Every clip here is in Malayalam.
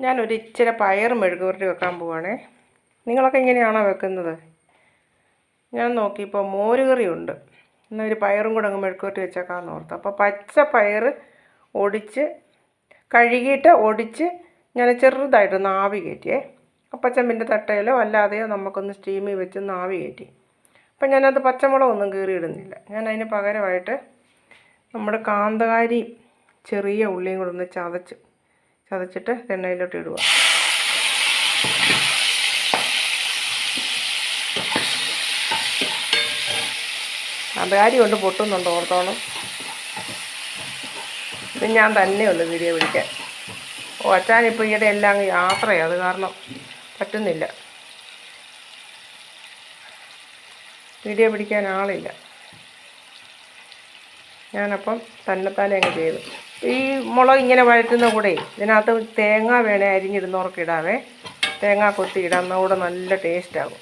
ഞാനൊരു ഇച്ചിരി പയർ മെഴുകുപുരട്ടി വെക്കാൻ പോവാണേ. നിങ്ങളൊക്കെ ഇങ്ങനെയാണോ വെക്കുന്നത്? ഞാൻ നോക്കിയപ്പോൾ മോര് ഉണ്ട് എന്നാൽ ഒരു പയറും കൂടെ അങ്ങ് മെഴുകുപുരട്ടി വെച്ചേക്കാമെന്ന് ഓർത്തു. അപ്പോൾ പച്ച പയർ ഒടിച്ച് കഴുകിയിട്ട് ഒടിച്ച് ഞാൻ ചെറുതായിട്ട് നാവി കയറ്റിയേ. അപ്പച്ചമ്പിന്റെ തട്ടയിലോ അല്ലാതെയോ നമുക്കൊന്ന് സ്റ്റീമിൽ വെച്ച് നാവി കയറ്റി. അപ്പം ഞാനത് പച്ചമുളകൊന്നും കീറിയിടുന്നില്ല. ഞാൻ അതിന് പകരമായിട്ട് നമ്മുടെ കാന്തകാരി ചെറിയ ഉള്ളിയും കൂടെ ഒന്ന് ചതച്ച് ചതച്ചിട്ട് എണ്ണയിലോട്ട് ഇടുക. കാന്തകാരി കൊണ്ട് പൊട്ടുന്നുണ്ട് ഓർത്തോണം? ഇത് ഞാൻ തന്നെയുള്ളു വീഡിയോ പിടിക്കാൻ ഓ ഇപ്പോൾ ഈയിടെ എല്ലാം യാത്രയാണ് അത് കാരണം പറ്റുന്നില്ല. വീഡിയോ പിടിക്കാൻ ആളില്ല. ഞാനപ്പം തന്നെത്താനെ അങ്ങ് ചെയ്തു. ഈ മുളക് ഇങ്ങനെ വഴറ്റുന്ന കൂടെ ഇതിനകത്ത് തേങ്ങ വേണേ അരിഞ്ഞിടുന്നവർക്ക് ഇടാവേ. തേങ്ങ കൊത്തി ഇടാം. കൂടെ നല്ല ടേസ്റ്റ് ആകും.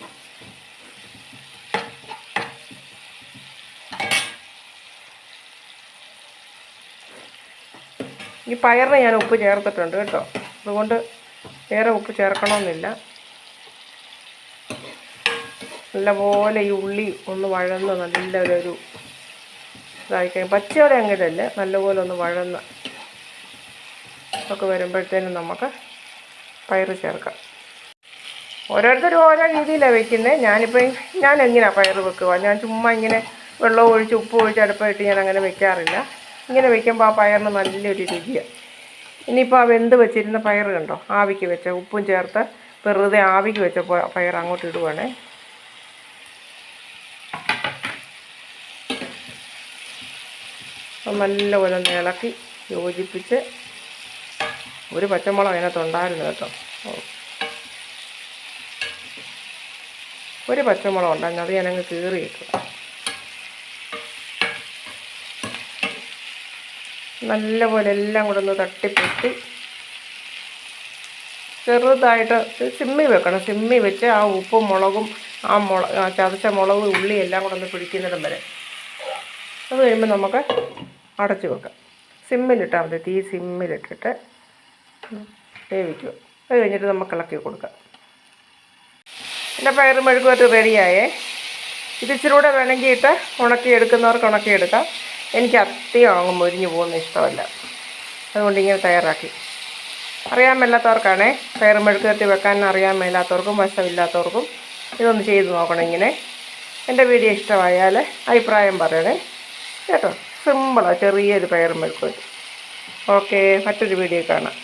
ഈ പയറിന് ഞാൻ ഉപ്പ് ചേർത്തിട്ടുണ്ട് കേട്ടോ. അതുകൊണ്ട് വേറെ ഉപ്പ് ചേർക്കണമെന്നില്ല. നല്ലപോലെ ഈ ഉള്ളി ഒന്ന് വഴന്ന് നല്ലൊരു ഇതായി കഴിയും പച്ചയോടെ അങ്ങിടല്ല നല്ലപോലെ ഒന്ന് വഴന്ന് ഒക്കെ വരുമ്പോഴത്തേനും നമുക്ക് പയർ ചേർക്കാം. ഓരോരുത്തരും ഓരോ രീതിയിലാണ് വെക്കുന്നത് ഞാനിപ്പോൾ ഞാൻ എങ്ങനെയാണ് പയർ വെക്കുക? ഞാൻ ചുമ്മാ ഇങ്ങനെ വെള്ളം ഒഴിച്ച് ഉപ്പ് ഒഴിച്ച് അടുപ്പിട്ട് ഞാൻ അങ്ങനെ വെക്കാറില്ല. ഇങ്ങനെ വെക്കുമ്പോൾ ആ പയറിന് നല്ലൊരു രുചിയാണ് ഇനിയിപ്പോൾ ആ വെന്ത് വെച്ചിരുന്ന പയർ കണ്ടോ? ആവിക്ക് വെച്ച ഉപ്പും ചേർത്ത് വെറുതെ ആവിക്ക് വെച്ച പയർ അങ്ങോട്ട് ഇടുവാണേ. അത് നല്ലപോലെ ഒന്ന് ഇളക്കി യോജിപ്പിച്ച് ഒരു പച്ചമുളക് അതിനകത്തുണ്ടായിരുന്നു കേട്ടോ. ഒരു പച്ചമുളക് ഉണ്ടായിരുന്നു. അത് ഞാനങ്ങ് കീറി ഇട്ടു. നല്ലപോലെ എല്ലാം കൂടെ ഒന്ന് തട്ടിപ്പൊട്ടി. ചെറുതായിട്ട് സിമ്മി വെക്കണം. സിമ്മി വെച്ച് ആ ഉപ്പും മുളകും ആ മുള ചതച്ച മുളക് ഉള്ളി എല്ലാം കൂടെ ഒന്ന് പിടിക്കുന്നിടം വരെ. അത് കഴിയുമ്പോൾ നമുക്ക് അടച്ച് വെക്കുക സിമ്മിലിട്ടാൽ മതി തീ സിമ്മിലിട്ടിട്ട് വേവിക്കുക. അത് കഴിഞ്ഞിട്ട് നമുക്ക് ഇളക്കി കൊടുക്കാം. എന്റെ പയർ മെഴുകുവരട്ട് റെഡിയായേ. ഇത് ഇച്ചിരി കൂടെ വേണമെങ്കിൽ ഇട്ട് ഉണക്കി എടുക്കുന്നവർക്ക് ഉണക്കിയെടുക്കാം എനിക്ക് അത്യം അങ്ങ് മൊരിഞ്ഞു പോകുന്ന ഇഷ്ടമല്ല. അതുകൊണ്ട് ഇങ്ങനെ തയ്യാറാക്കി. അറിയാൻ മേലാത്തവർക്കാണേ പയർ മെഴുക്കുകത്തി വെക്കാൻ അറിയാൻ മേലാത്തവർക്കും വശമില്ലാത്തവർക്കും ഇതൊന്ന് ചെയ്ത് നോക്കണം ഇങ്ങനെ. എന്റെ വീഡിയോ ഇഷ്ടമായാൽ അഭിപ്രായം പറയണേ. കേട്ടോ? സിമ്പിളാണ് ചെറിയൊരു പയർ മെഴുകുവരട്ടി ഓക്കെ മറ്റൊരു വീഡിയോ കാണാം.